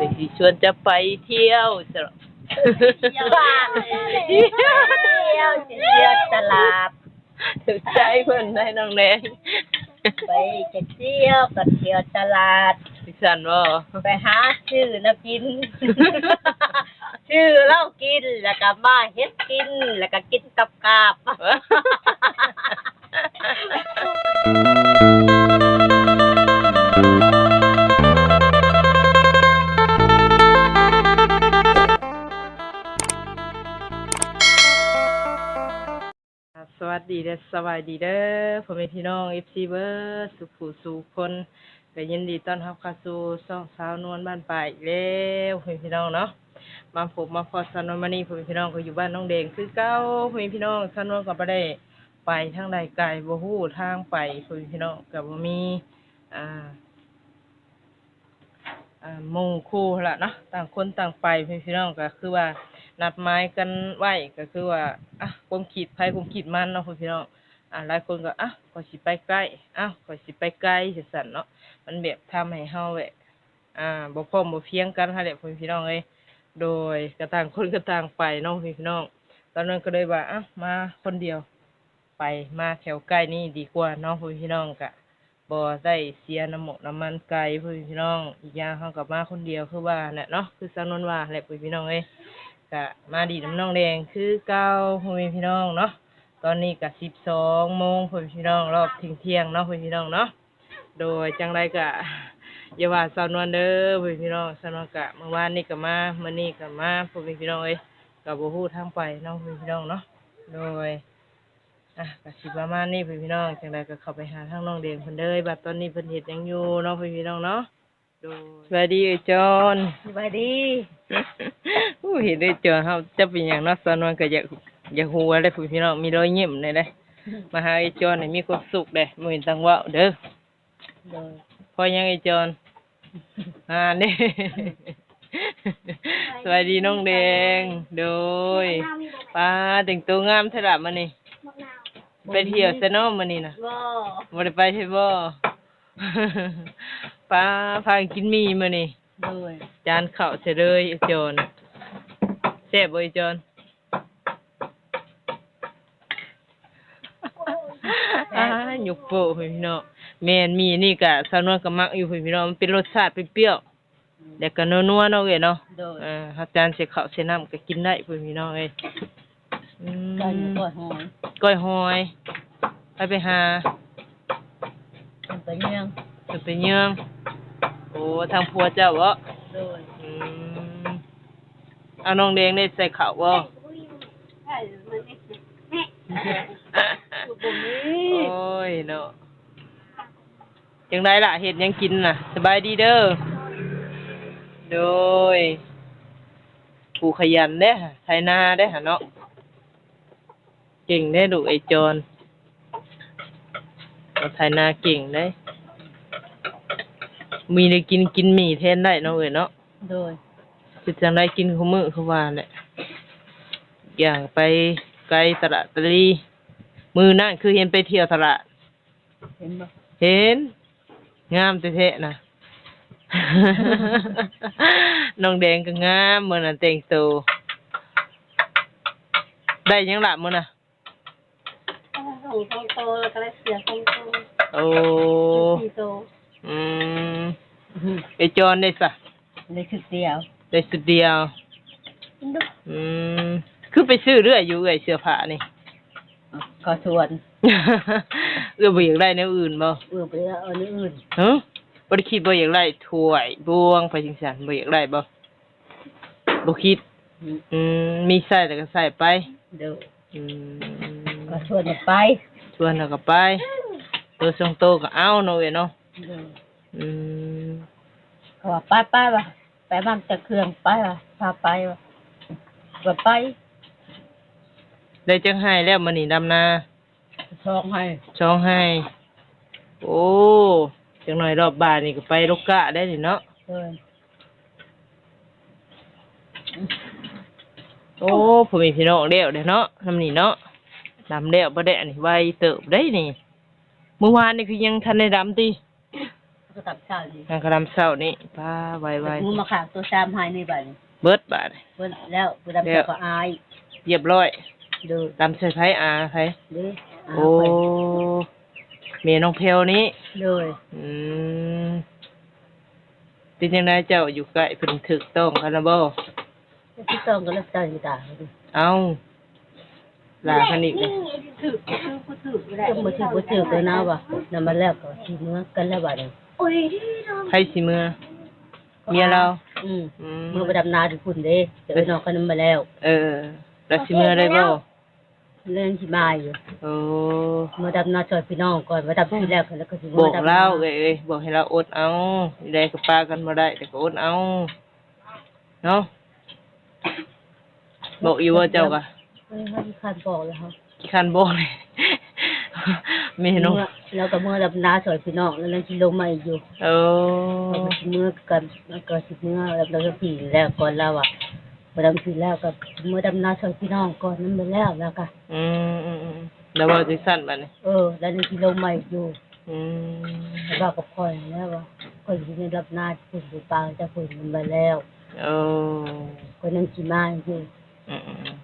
ไปสิชวนจะไปเที่ยวจะเที่ยวเที่ยวเที่ยวตลาดถูกใจเพิ่นได้น้องแดงไปจะเที่ยวก็เที่ยวตลาดดิฉันว่าไปหาชื่อแล้วกิน ชื่อเหล้ากินแล้วก็มาเฮ็ดกิน แล้วก็กินกับกาบ สวัสดีเด้อสวัสดีเด้อพ่อแม่พี่น้อง FC เบอร์สุขผู้สุขคนก็ยินดีต้อนรับเข้าสู่ช่องสาวนวลบ้านป่าอีกแล้วพ่อแม่พี่น้องเนาะมาพบมาพอสาวนวลมานี่พ่อแม่พี่น้องก็อยู่บ้านน้องแดงคือเก่าพ่อแม่พี่น้องสาวนวลก็บ่ได้ไปทางใดไกลบ่ฮู้ทางไปพ่อแม่พี่น้องก็บ่มีอ่าอ่าหมู่คู่ละเนาะต่างคนต่างไปพี่พี่น้องก็คือว่า นัดหมายกันไว้ก็คือว่าอะผมขีดไผผมขีดมันเนาะพี่พี่น้องอ่าหลายคนก็อะขอสิไปใกล้อ้าวขอสิไปไกลจังซั่นเนาะมันแบบทำให้เฮาแบบอ่าบ่พร้อมบ่เพียงกันหั่นแหละพี่พี่น้องเอ้ยโดยก็ต่างคนก็ต่างไปเนาะพี่พี่น้อง ตอนนั้นก็เลยว่าอะมาคนเดียว ไปมาแถวใกล้นี่ดีกว่าเนาะพี่พี่น้องก็บ่ได้เสียน้ำหมกน้ำมันไกลเพื่อนพี่น้อง อีกอย่างเขากับมาคนเดียวคือว่าแหละเนาะคือสังนวนว่าแหละพื่พี่น้องเอ้ย ก็มาดีน้ำน้องแดงคือเก้าเพื่อนพี่น้องเนาะตอนนี้ก็สิบสองโมงเพื่อนพี่น้องรอบเที่ยงเที่ยงๆเนาะเพื่อนพี่น้องเนาะโดยจังไรก็อย่าว่าสาวนวลเด้อเพื่อนพี่น้องสาวนวลกะเมื่อวานนี่ก็มาเมื่อนี้ก็มาเพื่อนพี่น้องเอ้ยกับบ่ฮู้ทางไปเนาะเพื่อนพี่น้องเนาะโดยอะก็สิประมาณนี้เพื่อนพี่น้องจังไดก็เข้าไปหาทางน้องเดงเพิ่นเด้อบัดตอนนี้เพิ่นเฮ็ดหยังอยู่เนาะเพื่อนพี่น้องเนาะโดยสวัสดีเอ้ยจอนสวัสดีอู้ เห็นเอ้ยจอนเฮาจะเป็นหยังเนาะสอนวนก็อยากอยากฮู้อะไรเพื่อนพี่น้องมีรอยยิ้มเลยเด้มาหาเอ้ยจอนนี่มีความสุขเด้บ่เห็นตังเว้าเด้อโดยพอยังเอ้ยจอนอ่าเด้สวัสดีน้องแดงโดยป้าแต่งตัวงามเท่าล่ะมื้อนี้ไปเที่ยวซะเนาะมื้อนี้น่ะบ่บ่ได้ไปใช่บ่ป้าพากินหมีมื้อนี่โดยจานข้าวเสยเลยไอ้โจร แซ่บบ่ไอ้โจรอ่าหยุกโปะพี่น้องแม่นมีนี่ก็สาวนวลก็มักอยู่พี่น้องมันเป็นรสชาติเปรี้ยวๆแล้วก็นัวๆเนาะเอ้ยเนาะโดยเออถ้าจานใส่ข้าวใส่น้ำก็กินได้พี่น้องเอ้ยอืมก็อยู่ปวดหอยก้อยหอย ไปไปหามันเป็นเรื่องจะไปเยืองโอ้ทางพัวเจ้าบ่โดย อืม เอาน้องแดงได้ใส่ข้าวบ่ใช่มันนี่บ่มีโอ้ยเนาะจังไดล่ะเฮ็ดหยังกินน่ะ สบายดีเด้อโดยผู้ขยันเด้อไถนาเด้หะเนาะเก่งเด้อลูกไอ้จอนเราไถนาเก่งเด้ มีได้กินกินหมี่แทนได้เนาะเอ้ยเนาะโดย คือจังได้กินของมือเขาว่าแหละอย่างไปไกลตลาดตะลีมือนั่นคือเห็นไปเที่ยวตลาดเห็นบ่เห็น งามแท้ๆนะ น้องแดงก็งามเมื่อนั้นแต่งตัวได้หยังละมื้อน่ะส่งทองโตแล้วก็ได้เสียทองโตโอ้สี่โตอืมไอจอนได้สะได้คือเดียว ได้สุดเดียว อืม คือไปซื้อเรื่อยอยู่เอ้ยเสื้อผ้านี่ ก็ชวน เอื้อบ่อยากได้แนวอื่นบ่เอื่อไปเอาเรื่องอื่นฮะบ่ได้คิดบ่อยากได้ถ้วยบวงไปจังซั่นบ่อยากได้บ่บ่คิด อืม มีใส่แล้วก็ใส่ไป เดี๋ยวอืมก็ชวนไปชวนแล้วก็ไป ตัวทรงโตก็เอาเนาะเว้ยเนาะ เดี๋ยวอืมเขาว่าไปไปว่ะ ไปบ้านตะเครื่องไปว่ะพาไปว่ะว่าไปได้จังให้แล้วมื้อนี้ดำนาชองให้ช่องให้ โอ้จังหน่อยรอบบ่ายนี่ก็ไปลกกะได้นี่เนาะเออโอ้ผมมีพี่น้องเลี้ยวเด้อเนาะทำนี่เนาะดำเลี้ยวบ่ได้อันนี้ไวเติบได้นี่เมื่อวานนี่คือยังทันได้ดำติ ก็ตับข้าวนี่งานกระลำเศร้านี่ป้าไวไวงูมาขากตัวซามหายในบ้านเบิดบาท เพิ่นแล้วผู้ดำแล้เจ้าวก็อายเรียบร้อยเด้อตามใส่ไผอาไผเด้ออาโอ้ไปเมน้องเพลนี้ เด้ออืมเป็นยังไงเจ้าอยู่ใกล้เพิ่นถึกต้องกันนะบ่ที่ต้องก็รับจ้างอยู่ตาเอาลากันอีกเลยจังบ่ถือบ่ถือเลยนะว่ะนำมาแล้วก็สิเมื่อกันแล้วบัดนี้ ไผสิเมื่อเมียเรา อืมอืมเมื่อไปดำนาที่พุ่นเด้เดี๋ยวนอกกันนำมาแล้วเออแล้วสิเมื่อได้บ่เรื่องที่มาอยู่โอ้เมื่อดำนาช่วยพี่น้องก่อนมาดำที่แล้วแล้วก็สิบมื่อกดำนเล่าเอ้ยเอ้ยบอกให้เราอดเอาได้ก็ปากันบ่ได้แต่ก็อดเอาเนาะบอกอยู่ว่าเจ้าก็เอ้ยให้คันบอกแล้วครับ ขี้คันบอกเลย แม่น้องเมื่อแล้วก็เมื่อดำนาช่วยพี่น้องแล้วนั่นที่ลงมาอีกอยู่โอ้แล้วก็สิเมื่อกันแล้วก็สิเมื่อดำนาผีแล้วก่อนแล้วอะมาดำผีแล้วก็เมื่อดำนาช่วยพี่น้องก่อนนั้นไปแล้วแล้วก็อืมอืมอืมแล้วว่าสิสั้นบัดนี้เออ แล้วนั่นที่ลงมาอีกอยู่อืมแล้วก็กับพ่อแล้วว่าคนที่ได้รับหน้าที่เป็นผู้ปางจะพูดมันไปแล้วโอ้คนนั้นกี่มาอยู่อืมอืมอืม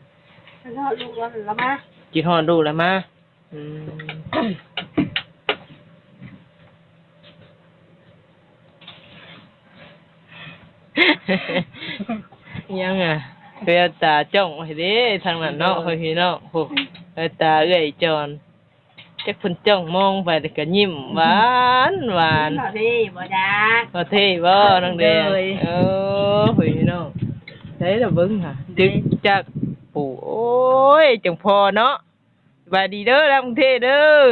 แล้วลูกว่าแล้วมากินฮอดดูแล้วมาอืม ยังอะเวลตาจ้องให้เด้ทางนั้นเนาะพี่น้องโหเวลตาเอื้อยจอนจักเพิ่นจ้องมองไปแต่ก็ยิ้มหวานหวานพี่บ่จ้าก็เท่บ่น้องแดงเลยเออพี่น้องใช้ละเบิ่งค่ะจึกจักปู่โอ้ยจังพอเนาะ สบายดีเด้อลังเทเด้อ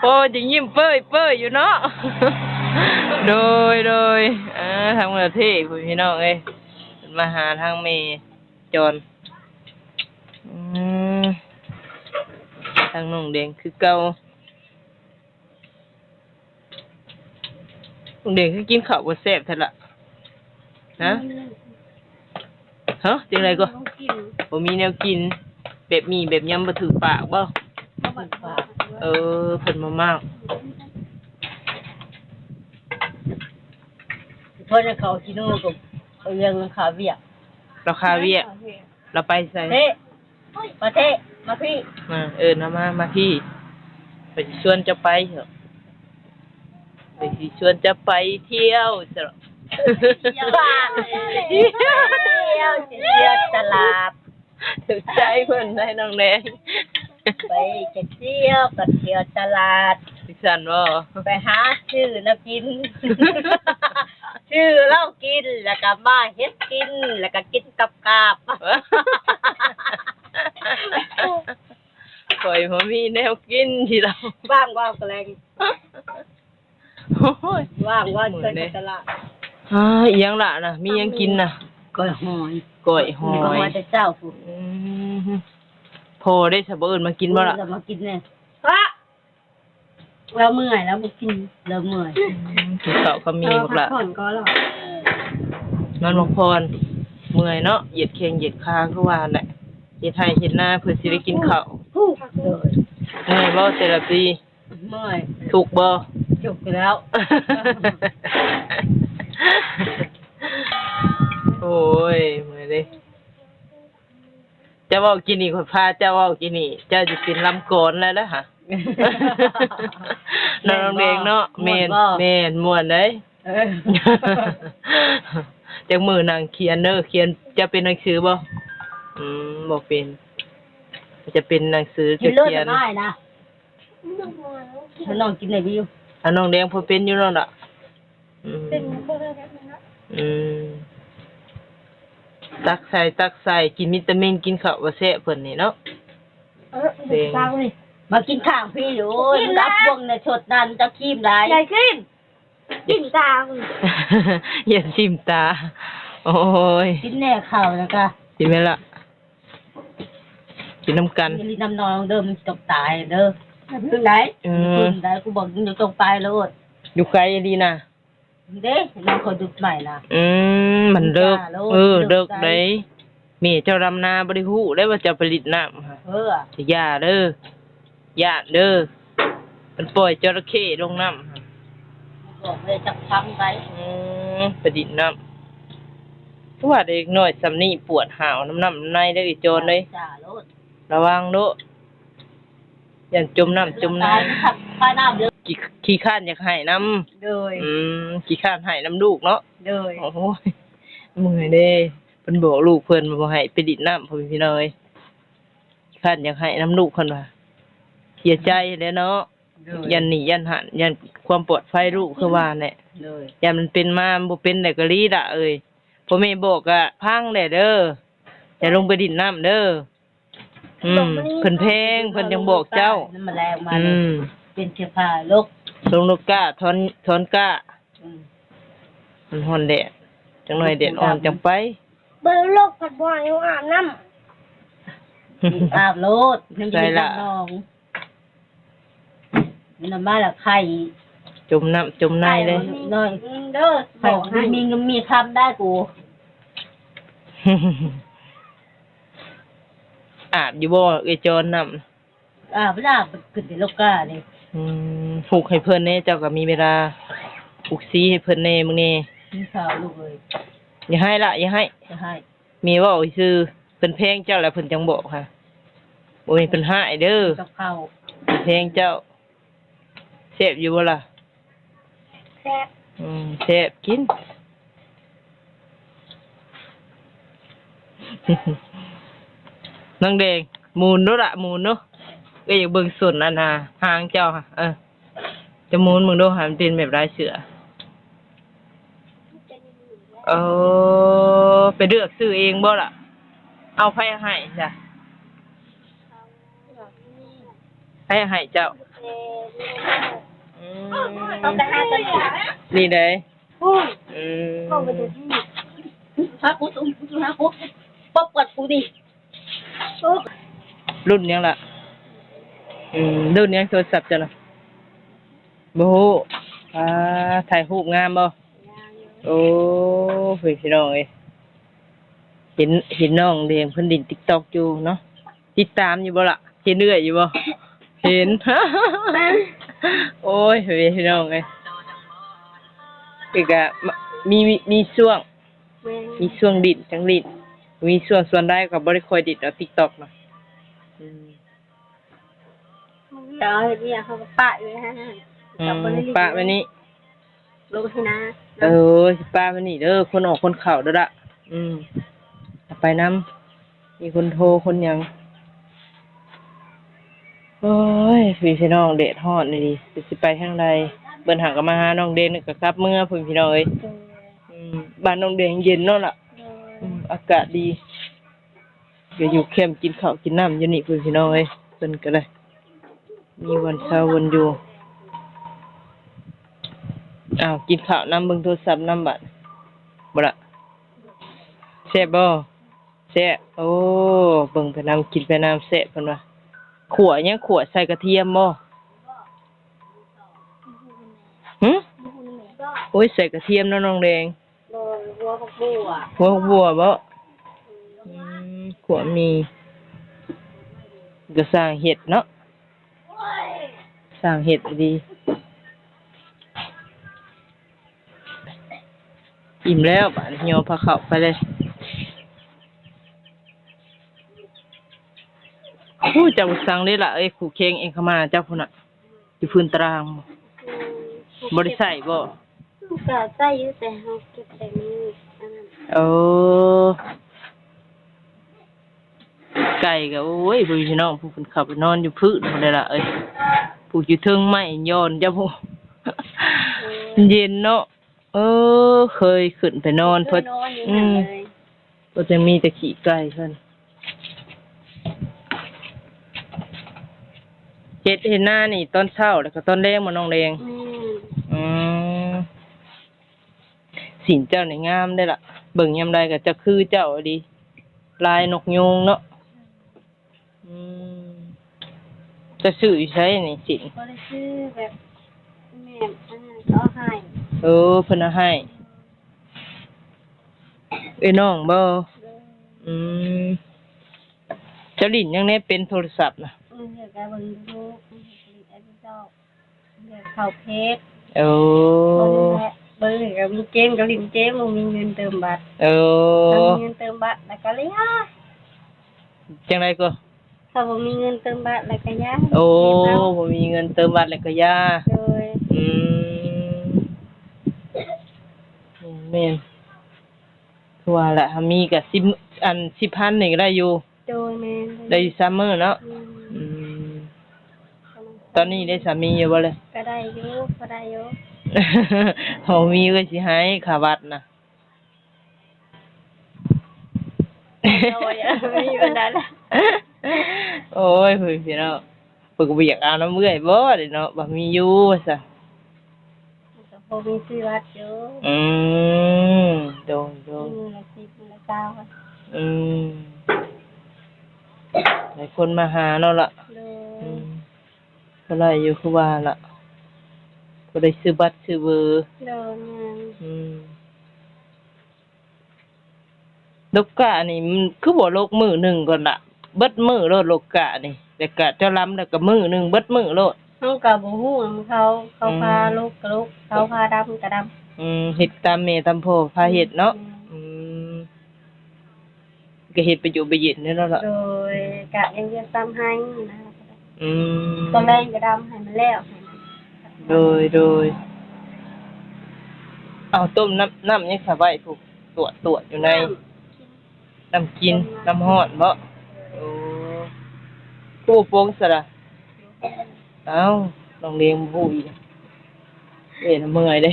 โอ้จะยิ้มเป้ยเป้ยอยู่เนาะโดยโดยอ่าทางประเทศพี่น้องเอ้ยมาหาทางเมจอนอืมทางน้องแดงคือเก่าน้องแดงคือกินข้าวบ่แซ่บแท้ละฮะฮะจังไรก็บ่มีแนวกิน แบบมีแบบยำบ่ถือปากบ่เออเพิ่นมามากเพราะนั้นเขาที่นู่นก็เอาเรื่องขาเวียกเราคาเวียเราไปใส่เท่มาเท่มาพี่มาเออนะมามาพี่ไปสิชวนจะไปเหรอะไปสิชวนจะไปเที่ยวจะบ้านเที่ยวเที่ยวตลาด ถึกใจเพิ่นได้น้องแดงไปจะเที่ยวกับเที่ยวตลาดสิสันบ่ไปหาชื่อแล้วกิน ชื่อเหล้ากินแล้วก็มาเฮ็ดกิน แล้วก็กินกับกาบข่อยบ่มีแนวกินที่เราว่างว่างแกลงโอ้ยว่างว่างช่วยกันตลาดอ่าอีหยังล่ะน่ะมีหยังกินน่ะ ก้อยหอยก้อยหอก้อยยจะเจ้าผู้อืมพอได้สะบ่อื่นมากินบ่ล่ะเรามากินเนี่ยพระเราเมื่อยแล้วมากินเราเมื่อยกินข้าวก็มีบักล่ะผ่อนก็หรอนอนพักผ่อนเมื่อยเนาะเหยียดแข้งเหยียดขาคือว่าแหละเฮ็ดให้เฮ็ดหน้าเพื่อสิได้กินข้าวผู้เลยเมื่อยบ่แต่ละปีเมื่อยถูกบ่จบแล้ว โอ้ยเมื่อยเด้จะเว้ากินนี่ข่อยพาเจ้าเว้ากินนี่เจ้าจะเป็นลำกลอนแล้วนะฮะน้องเด็กเนาะแม่นแม่นม่วนเด้ยเออจักมือนางเขียนเด้อเขียนจะเป็นหนังสือบ่อืมบ่เป็น จะเป็นหนังสือกิจะนเลือดเขียนง่ายนะถ้าน้องกินในวิวอันน้องแดงพอเป็นอยู่แล้วล่ะอืมอืม ตักใส่ตักใส่กินวิตามินกินข้าวว่าแซ่บเพิ่นนี่เนาะเด้งมากินข้างพี่อยู่โอ้ยมันรับวงในชดดันจะคีมได้ใหญ่ขึ้นกินตามอย่าชิมตา โอ้ยกินแน่ข้าวแล้วก็กินไหมล่ะกินน้ำกันกินลิ้นน้ำนองเด้อมันจะต้องตายเด้อขึ้นไหนอืมขึ้นได้กูบอกมึงจะต้องตายแล้วอดอยู่ไกลดีนะ เด้น้องคอยดูใหม่นะอืมมันเลิกจ้าโลดเออเลิเลิกกได้ได้มีเจ้าดำนาบริหูได้ว่าจะผลิตน้ำค่ะเออจะย่าเด้อย่าเด้อมันปล่อยจระเข้ลงน้ำหั่นบอกเลยจับฟังไปอืมประดิษฐ์น้ำคือว่าเด็กน้อยสำนี่ปวดหาวน้ำน้ำน้ำในได้ออีโจรเลยจ่าโลดระวังโดะอย่าจมน้ำจมน้ตายขับป้ายน้ำเด้อำ ขี้ขี้ข้านอยากให้น้โดยำอืมขี้ข้านให้น้ำลูกเนาะ โดย โอ้โหเมื่อยเด้เพิ่นบอกลูกเพิ่นมาบ่ให้ไปดิดน้ำพ่อพี่น้อยข้านอยากให้น้ำลูกเพิ่นว่าเสียใจแหล้วเนาะ โดย ยันหนียันหันยันความปลอดภัยลูกคือว่าเนี่ยโดย ยันมันเป็นมามันบ่เป็นได้ก็รีดะเอ้ยพ่อแม่บอกอะพังแหละเด้ออย่าลงไปดินน้ำเด้ออืมเพิ่นเพลงเพิ่นจังบอกเจ้า น้ำมันแรงมาอืเลยม เป็นเชื้อผ้าโรคลงนกกล้าทอนทอนกล้า อืมมันฮ้อนแดดจังหน่อยแดดอ่อนจังไป เบอร์โลกผัดบัวอยู่อาบน้อาบโลดน้ำใช่ยีละ น้ำนองน้ำมาละไข่จมน้ำจมในเลย น้อยำเด้อไข่มีมีเงินมีคำได้กูอาบอยู่บ่เอยจรน้ำอาบไม่ได้อาบขึ้นในโลกาเลย อืมผูกให้เพิ่นแน่เจ้าก็มีเวลาผูกซีให้เพิ่นแน่มึงแน่มีข่าวลูกเลยอย่าให้ละอย่าให้ จะให้มีเว่าซื่อเพิ่นแพงเจ้าแล้วเพิ่นจังบอกค่ะโอ้ยเพิ่นหายเด้อกับข้าวเพิ่นแพงเจ้าเสพอยู่บ่ล่ะแซ่บอืมเสพกิน น้องแดงหมูนเด้อละหมูนเนาะ ก็อยากเบิ่งส่วนอันน่ะหางเจ้าค่ะ เออจะหมูนมึงดูหามันเป็นแบบลายเสือเออไปเลือกซื้อเองบ่ล่ะ เอาไผให้จ้ะไผให้เจ้าอืมต้องไปหาตัวนี้นี่เด้พูดอืมเข้าไปดูที่ฮะกูตุ้มกูฮะกูป๊อบกดกูดิโอ้รุ่นยังล่ะ อืมรุ่นยังโทรศัพท์จ้ะน่ะบ่ฮู้อ่าถ่ายรูปงามบ่โอ้เฮ้ยพี่น้องเอ้ยเห็นเห็นน้องเดงเพิ่นดิน TikTok อยู่เนาะติดตามอยู่บ่ล่ะเห็นเรื่อยอยู่บ่เห็น โอ้ยเฮ้ยพี่น้องเอ้ยอีกอะมะมีมีมีช่วงแม่งมีช่วงดิดจังดิดมีช่วงส่วนได้ก็บ่ได้ค่อยดิดเอา TikTok นะอืม เดี๋ยวเดี๋ยวเขาก็ปะอยู่ฮะอืมปะไว้นี่ลงที่นาเออสิปะไว้นี่เด้อคนออกคนเข้าเด้อละอืมเอาไปนํมีคนโทรคนหยังโอ้ยพี่พี่น้องเดดฮอดนี่ดิสิสิไปทางใดเบิ่นหาก็มาหาน้องเดนก็กลับเมื่อพุ่นพี่น้องเอ้ยอืมบ้านน้องเดนเย็นเนาะล่ะอืมอากาศดีก็อยู่เข้มกินข้าวกินน้ำอยู่นี่เพื่อนพี่น้องเอ้ยเพิ่นก็เลย มีวันเช้าวันอยู่อ้าวกินข้าวน้ำเบิ่งโทรศัพท์น้ำบัดบ่ละแซ่บบ่แซ่บโอ้เบิ่งไปน้ำกินไปน้ำแซ่บเพิ่นว่าขั่วหยังขั่วใส่กระเทียมบ่หึโอ้ยใส่กระเทียมเนาะน้องแดงโดนวัวกับบัวหัวบัวบ่อืมขัวมีก็สร้างเห็ดเนาะ สร้างเห็ดดี อิ่มแล้วบาดนี้โยพาเข้าไปเลยผู้เจ้าสั่งเลยล่ะเอ้ยขู่เค้งเองเข้ามาเจ้าพุ่นน่ะอยู่พื้นตารางบ่ได้ใส่บ่ก็ใส่อยู่แต่เขาเก็บแต่มืออันนั้นเออไก่ก็โอ้ยผู้พี่น้องผู้เพิ่นขับไปนอนอยู่พื้นพุ่นได้ล่ะเอ้ย ผู้อยู่เทิงไม้ย้อนจ้าผู้เย็นเนาะเออ เคยขึ้นไปนอนเพราะนอนอยู่อืนั่นมเลยก็จะมีแต่ขี้ไก่เพิ่นเฮ็ดเห็นหน้านี่ตอนเช้าแล้วก็ตอนแรงมาน้องแดงแม่อืมสินเจ้านี่งามได้อล่ะเบิ่งยามใดก็จะคือเจ้าดี ลายนกยูงเนาะอืม จะซื้ออยู่ใช้นี่สินก็ได้ชื่อแบบแม่อันนั้นก็ให้เออเพิ่นเอาให้เอ้ยน้องบ่อืมเจ้าดินยังได้เป็นโทรศัพท์นะเออเดี๋ยวแกเบิ่งดูมันจะผลิตไอ้พี่เจ้าเข้าเพชรโอ้เบิ่งแหละเบิ่งกับมีเกมกับลินเกมบ่มีเงินเติมบัตรโอ้ถ้ามีเงินเติมบัตรแล้วก็เลยอะจังไดก็ ถ้าบ่มีเงินเติมบัตรแล้วก็ยาโอ้เก็บเอาบ่มีเงินเติมบัตรแล้วก็ยาโดยอืมแม่นคือว่าละถ้ามีก็สิบอัน10,000นี่ก็ได้อยู่ โดยแม่นได้อยู่ซัมเมอร์เนาะอืมอืมตอนนี้ได้สามีอยู่บ่เลยก็ได้อยู่ก็ได้อยู่เฮามีก็สิให้ค่าบัตรน่ะโดยอะไม่มีปัญหาละ โอ้ยเพิ่นพี่น้องเพิ่นก็บ่อยากเอาน้ำเมื่อยบ่เด้เนาะบ่มีอยู่ว่าซะก็บ่มีซื้อวัดอยู่อืมโดนโดนมือละสิบมือละเก้าอะอืมหลายคนมาหาเนาะล่ะโดอืยมก็ได้อยู่คือว่าล่ะก็ได้ซื้อบัตรซื้อเบอร์โดยแม่นอืมลูกกะนี่มันคือบ่โลกมือหนึ่งก่อนล่ะ เบิดมือโลดลูกกะนี่แต่กะเจ้าล้ำแล้วก็มือหนึ่งเบิดมือโลดเฮาก็บ่ฮู้นำเขาเขาอืมพาลูกก็ลูกเขาพาดำก็ดำอืมเฮ็ดตามแม่ตามพ่อพาเฮ็ดเนาะอืมก็เฮ็ดไปอยู่ไปเย็นนี่แล้วล่ะโดยกะยังเรียนซ้ำให้นะอืมตอนแรกก็ดำให้มันแล้วให้มันโดยโดยเอาต้มน้ำน้ำยังสบายถูกตรวจตรวจอยู่ในน้ำกินน้ำห้อนบ่ โอ้กูโป่งซะละเอ้าลองเลี้ยงผู้อีกเอ้ยน่ะเมื่อยเด้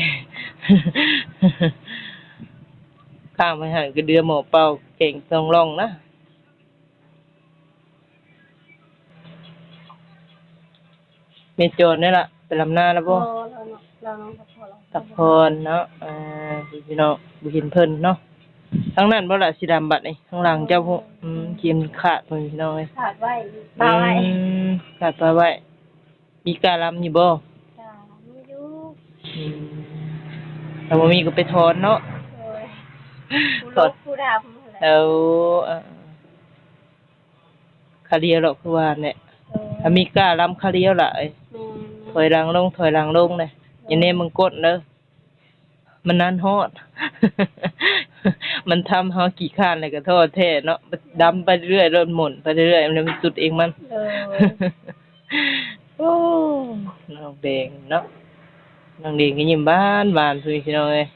ข้างไปหันก็เดือหมอเป่าเก่งทรงร่องนะเมโจรนี่ล่ะไปลำหน้าแล้วบ่โอ้เราเนาะเราเนาะกับพ่อเราตับพรเนาะอ่าพี่น้องบ่เห็นเพิ่นเนาะ ทั้งนั้นบ่ล่ะสีดำบัดนี่ข้างหลังเจ้าพวกอืมเขียนขาดเพิ่นพี่น้องเอ้ยขาดไว้ปลาไว้อืมขาดปลาไว้ มีกาลำอยู่บ่จ้ามีอยู่อืมถ้าบ่มีก็ไปถอนเนาะโดยผู้ถอลูดกผู้ดำนั่นแหละแล้วอ่าคาเดียวหรอกคือว่าเนี่ยโดยถ้ามีกาลำคาเดียวล่ะเอ้ย แม่ถอยหลังลงถอยหลังลงเลยอย่าเนมมึงกดเด้อมันนานฮอด มันทำเฮากี่ข้านเลยก็โทษแท้เนาะดำไปเรื่อยๆเริ่มหมุนไปเรื่อยๆมันสุดเองมันโดยโอ้น้องแดงเนาะน้องแดงก็ยิ้มบานบานพี่พี่น้องเอ้ย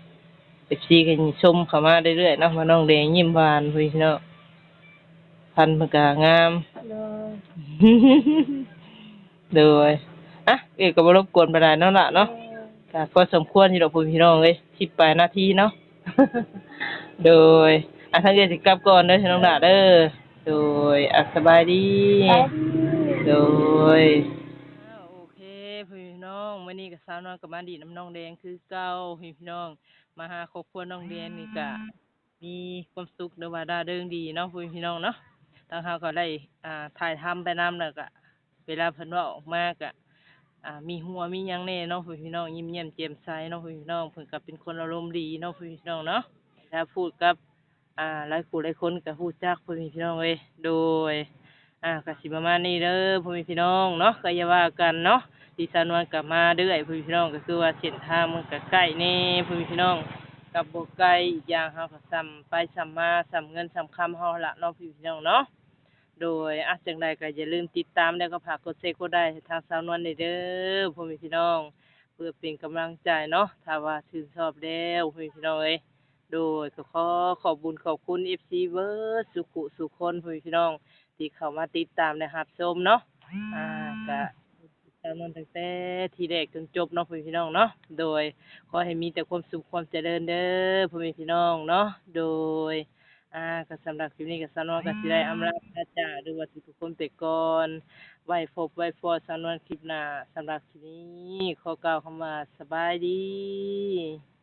เอฟซีก็ชมเข้ามาเรื่อยๆเนาะว่าน้องแดงยิ้มบานพี่พี่น้องพันธุ์มันก็งามโดยโดยอะเอกก็บ่รบกวนไปได้เนาะล่ะเนาะก็พอสมควรที่ดอกพี่พี่น้องเอ้ยสิบปลายนาทีเนาะ โดยอะทั้งเดือนสิกลับก่อนเด้อน้องดาเด้อโดยอะสบายดีไปโดยโอเคพี่น้องวันนี้กับสาวน้อยกับมาดีน้ำน้องแดงคือเก่าพี่น้องมาหาครอบครัวน้องแดงนี่ก็มีความสุขเด้อว่าดาเดิงดีเนาะพี่น้องเนาะทางเฮาก็ได้อ่าถ่ายทำไปนำแล้วก็เวลาเพิ่นเว่าออกมาก็อ่ามีหัวมีหยังแน่เนาะพี่น้องยิ้มแย้มแจ่มใสเนาะพี่น้องเพิ่นก็เป็นคนอารมณ์ดีเนาะพี่น้องเนาะ ถ้าพูดกับอ่าหลายคู่หลายคนก็ฮู้จักพี่น้องเอ้ยโดยอ่ากสิประมาณนี้เด้อพ่อแม่พี่น้องเนาะก็อย่าว่ากันเนาะดิฉันวันกลับมาเด้อยพ่อแม่พี่น้องก็คือว่าเส้นทางมันก็ใกล้แน่พ่อแม่พี่น้องกับบ่ไกลอีกอย่างเฮาก็ซ้ำไปซ้ำมาซ้ำเงินซ้ำคำเฮาละเนาะพ่อแม่พี่น้องเนาะโดยอะจังใดก็อย่าลืมติดตามแล้วก็ฝากกดเซกดได้ทางสาวนวลเด้อพ่อแม่พี่น้อง เพื่อเป็นกำลังใจเนาะถ้าว่าชื่นชอบแล้วพ่อแม่พี่น้องเอ้ย โดยก็ขอขอบบุญขอบคุณ FC เบิร์ดสุขุสุคนพี่พี่น้อง ที่เข้ามาติดตามและรับชมเนาะอ่าก็ติดตามมันตั้งแต่ทีแรกจนจบเนาะพี่พี่น้องเนาะโดยขอให้มีแต่ความสุขความเจริญเด้อพ่อแม่พี่น้องเนาะโดยอ่าก็สำหรับคลิปนี้ก็สนวนก็สิได้อำลาพระจ่าหรือว่าทุกคนไปก่อนไว้พบไว้พอสนวนคลิปหน้าสำหรับคลิปนี้ขอกล่าวคำว่าสบายดี